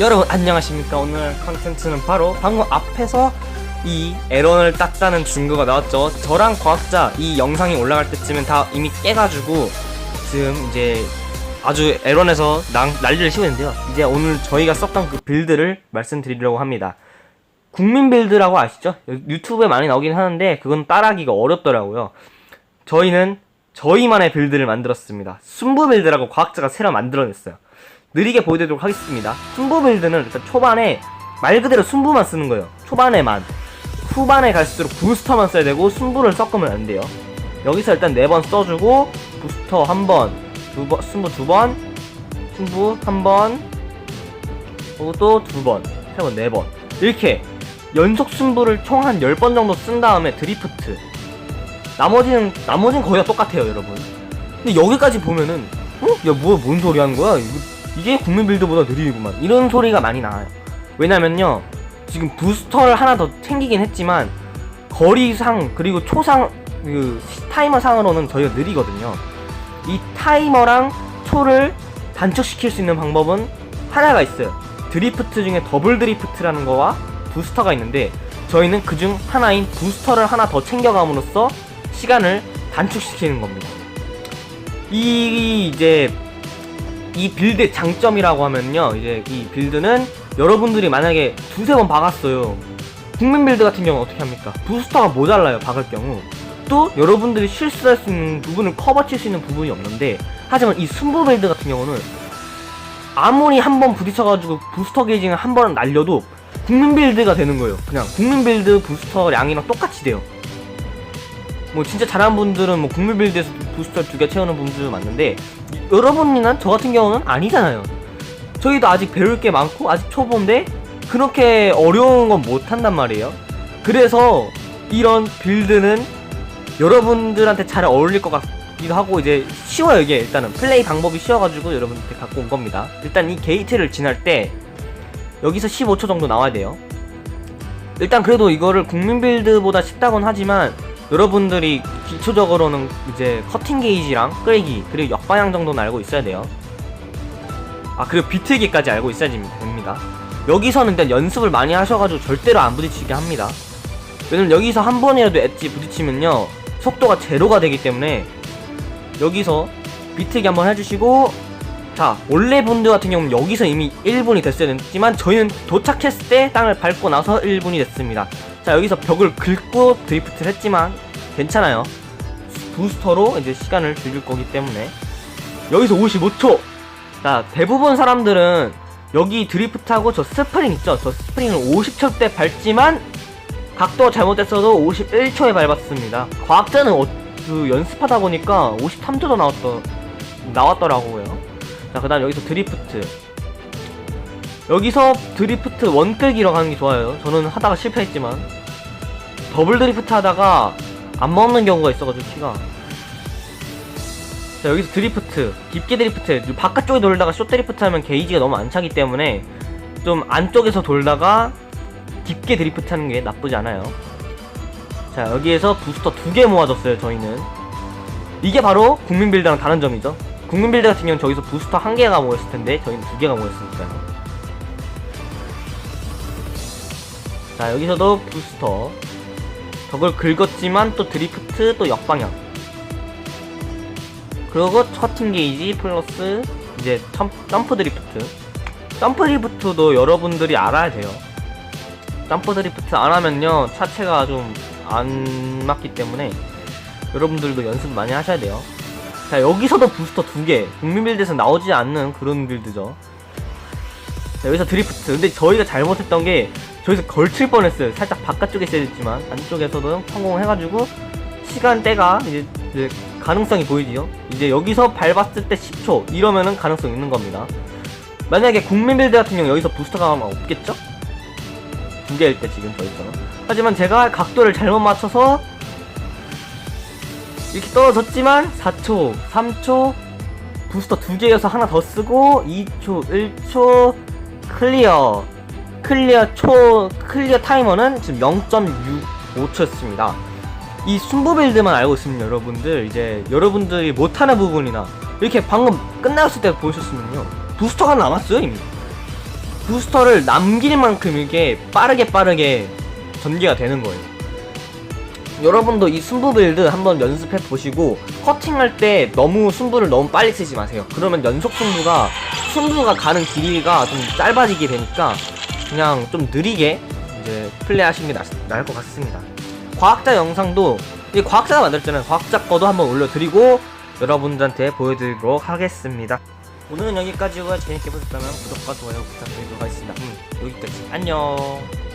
여러분 안녕하십니까? 오늘 컨텐츠는 바로 방금 앞에서 이 에런을 땄다는 증거가 나왔죠. 저랑 과학자 이 영상이 올라갈 때쯤엔 다 이미 깨가지고 지금 이제 아주 에런에서 난, 난리를 치고 있는데요. 이제 오늘 저희가 썼던 그 빌드를 말씀드리려고 합니다. 국민 빌드라고 아시죠? 유튜브에 많이 나오긴 하는데 그건 따라하기가 어렵더라고요. 저희는 저희만의 빌드를 만들었습니다. 순부 빌드라고 과학자가 새로 만들어냈어요 느리게 보여드리도록 하겠습니다. 순부 빌드는 일단 초반에 말 그대로 순부만 쓰는 거예요. 초반에만. 후반에 갈수록 부스터만 써야 되고 순부를 섞으면 안 돼요. 여기서 일단 네 번 써주고 부스터 한 번, 두 번, 순부 두 번, 순부 한 번, 그리고 또 두 번, 세 번, 네 번. 이렇게 연속 순부를 총 한 10번 정도 쓴 다음에 드리프트. 나머지는, 나머지는 거의 다 똑같아요, 여러분. 근데 여기까지 보면은, 어? 야, 뭐야, 뭔 소리 하는 거야? 이거 이게 국민 빌드보다 느리구만. 이런 소리가 많이 나와요. 왜냐면요 지금 부스터를 하나 더 챙기긴 했지만 거리상 그리고 초상 그 타이머 상으로는 저희가 느리거든요. 이 타이머랑 초를 단축시킬 수 있는 방법은 하나가 있어요. 드리프트 중에 더블 드리프트라는 거와 부스터가 있는데 저희는 그중 하나인 부스터를 하나 더 챙겨감으로써 시간을 단축시키는 겁니다. 이 이제 이 빌드의 장점이라고 하면요. 이제 이 빌드는 여러분들이 만약에 두세 번 박았어요. 국민 빌드 같은 경우는 어떻게 합니까? 부스터가 모자라요 박을 경우. 또 여러분들이 실수할 수 있는 부분을 커버 칠 수 있는 부분이 없는데 하지만 이 순부 빌드 같은 경우는 아무리 한 번 부딪혀가지고 부스터 게이징을 한 번 날려도 국민 빌드가 되는 거예요. 그냥 국민 빌드 부스터 양이랑 똑같이 돼요 뭐 진짜 잘하는 분들은 뭐 국민 빌드에서 부스터 두 개 채우는 분들도 많는데 여러분이나 저 같은 경우는 아니잖아요. 저희도 아직 배울 게 많고 아직 초보인데 그렇게 어려운 건 못한단 말이에요. 그래서 이런 빌드는 여러분들한테 잘 어울릴 것 같기도 하고 이제 쉬워요 이게 일단은 플레이 방법이 쉬워가지고 여러분한테 갖고 온 겁니다. 일단 이 게이트를 지날 때 여기서 15초 정도 나와야 돼요. 일단 그래도 이거를 국민 빌드보다 쉽다곤 하지만 여러분들이 기초적으로는 이제 커팅 게이지랑 끌기 그리고 역방향 정도는 알고 있어야 돼요. 아 그리고 비틀기까지 알고 있어야 됩니다. 여기서는 일단 연습을 많이 하셔가지고 절대로 안 부딪히게 합니다. 왜냐면 여기서 한 번이라도 엣지 부딪히면요 속도가 제로가 되기 때문에 여기서 비틀기 한번 해주시고 자 원래 분들 같은 경우는 여기서 이미 1분이 됐어야 됐지만 저희는 도착했을 때 땅을 밟고 나서 1분이 됐습니다. 자 여기서 벽을 긁고 드리프트를 했지만 괜찮아요. 부스터로 이제 시간을 줄일 거기 때문에. 여기서 55초. 자 대부분 사람들은 여기 드리프트하고 저 스프링 있죠? 저 스프링을 50초 때 밟지만 각도가 잘못됐어도 51초에 밟았습니다. 과학자는 어, 그 연습하다 보니까 53초도 나왔더, 나왔더라고요. 자 그 다음 여기서 드리프트 여기서 드리프트 원끌기로 가는 게 좋아요. 저는 하다가 실패했지만 더블 드리프트 하다가 안 먹는 경우가 있어가지고 키가 자 여기서 드리프트 깊게 드리프트 바깥쪽에 돌다가 숏 드리프트 하면 게이지가 너무 안 차기 때문에 좀 안쪽에서 돌다가 깊게 드리프트 하는 게 나쁘지 않아요. 자 여기에서 부스터 두 개 모아줬어요 저희는 이게 바로 국민빌드랑 다른 점이죠. 국민빌드 같은 경우는 저기서 부스터 한 개가 모였을 텐데 저희는 두 개가 모였으니까요. 자 여기서도 부스터. 덕을 긁었지만 또 드리프트 또 역방향. 그리고 커팅 게이지 플러스 이제 점, 점프 드리프트. 점프 드리프트도 여러분들이 알아야 돼요. 점프 드리프트 안 하면요 차체가 좀 안 맞기 때문에 여러분들도 연습 많이 하셔야 돼요. 자 여기서도 부스터 두개. 국민 빌드에서 나오지 않는 그런 빌드죠. 자, 여기서 드리프트. 근데 저희가 잘못했던 게 저기서 걸칠 뻔했어요. 살짝 바깥쪽에 있어야 됐지만 안쪽에서도 성공을 해가지고 시간대가 이제, 이제 가능성이 보이지요. 이제 여기서 밟았을 때 10초 이러면은 가능성 있는 겁니다. 만약에 국민빌드 같은 경우 여기서 부스터가 아마 없겠죠? 두 개일 때 지금 저희처럼. 하지만 제가 각도를 잘못 맞춰서 이렇게 떨어졌지만 4초, 3초 부스터 두 개여서 하나 더 쓰고 2초, 1초 클리어 클리어 초 클리어 타이머는 지금 0.65초였습니다. 이 순부 빌드만 알고 있으면 여러분들 이제 여러분들이 못하는 부분이나 이렇게 방금 끝났을 때 보셨으면요 부스터가 남았어요 이미 부스터를 남길 만큼 이게 빠르게 빠르게 전개가 되는 거예요. 여러분도 이 순부 빌드 한번 연습해 보시고 커팅할 때 너무 순부를 너무 빨리 쓰지 마세요. 그러면 연속 순부가 순부가 가는 길이가 좀 짧아지게 되니까 그냥 좀 느리게 이제 플레이하시는 게 나 을 것 같습니다. 과학자 영상도 이 과학자가 만들었잖아요. 과학자 거도 한번 올려드리고 여러분들한테 보여드리도록 하겠습니다. 오늘은 여기까지고요. 재밌게 보셨다면 구독과 좋아요 부탁드리도록 하겠습니다. 음, 여기까지. 안녕.